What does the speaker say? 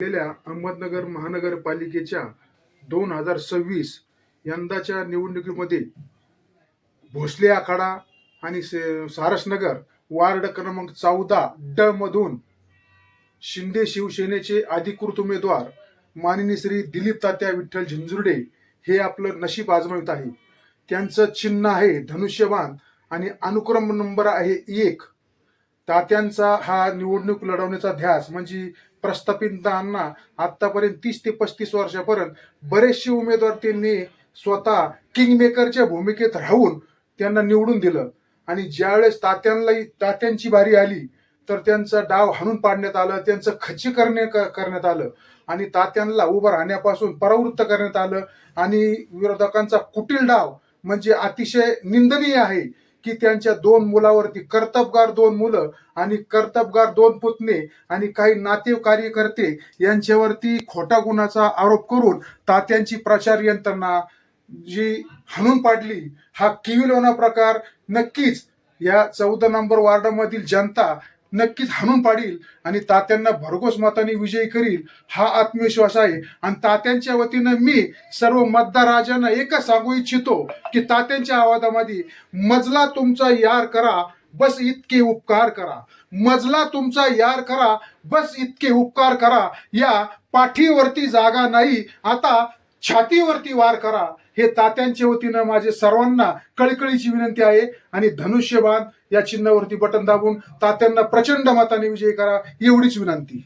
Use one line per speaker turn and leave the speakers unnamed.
गेलेल्या अहमदनगर महानगरपालिकेच्या दोन हजार सव्वीस यंदाच्या निवडणुकीमध्ये भोसले आखाडा आणि सारसनगर वार्ड क्रमांक चौदा ड मधून शिंदे शिवसेनेचे अधिकृत उमेदवार माननीय श्री दिलीप तात्या विठ्ठल झिंजुर्डे हे आपलं नशीब आजमावित आहे. त्यांचं चिन्ह आहे धनुष्यबाण आणि अनुक्रम नंबर आहे एक. तात्यांचा हा निवडणूक लढवण्याचा ध्यास म्हणजे प्रस्थापितांना आतापर्यंत तीस ते पस्तीस वर्षापर्यंत बरेचसे उमेदवार त्यांनी स्वतः किंगमेकरच्या भूमिकेत राहून त्यांना निवडून दिलं. आणि ज्यावेळेस तात्यांना तात्यांची बारी आली तर त्यांचा डाव हाणून पाडण्यात आलं त्यांचं खच्चीकरण क- करण्यात आलं. आणि तात्यांना उभं राहण्यापासून परावृत्त करण्यात आलं. आणि विरोधकांचा कुटील डाव म्हणजे अतिशय निंदनीय आहे. की त्यांच्या दोन मुलावरती कर्तबगार दोन मुलं आणि कर्तबगार दोन पुतणे आणि काही नाते कार्यकर्ते यांच्यावरती खोटा गुन्हाचा आरोप करून तात्यांची प्रचार यंत्रणा जी हाणून पाडली हा किविलोना प्रकार नक्कीच या चौदा नंबर वार्डामधील जनता नक्कीच हाणून पाडील आणि तात्यांना भरघोस मताने विजयी करील हा आत्मविश्वास आहे. आणि तात्यांच्या वतीनं मी सर्व मतदार राजांना एकच सांगू इच्छितो की तात्यांच्या आवाजामध्ये मजला तुमचा यार करा बस इतके उपकार करा. मजला तुमचा यार करा बस इतके उपकार करा. या पाठीवरती जागा नाही. आता छातीवरती वार करा. हे तात्यांच्या वतीनं माझे सर्वांना कळकळीची विनंती आहे आणि धनुष्यबाण या चिन्हावरती बटन दाबून तात्यांना प्रचंड मताने विजय करा एवढीच विनंती.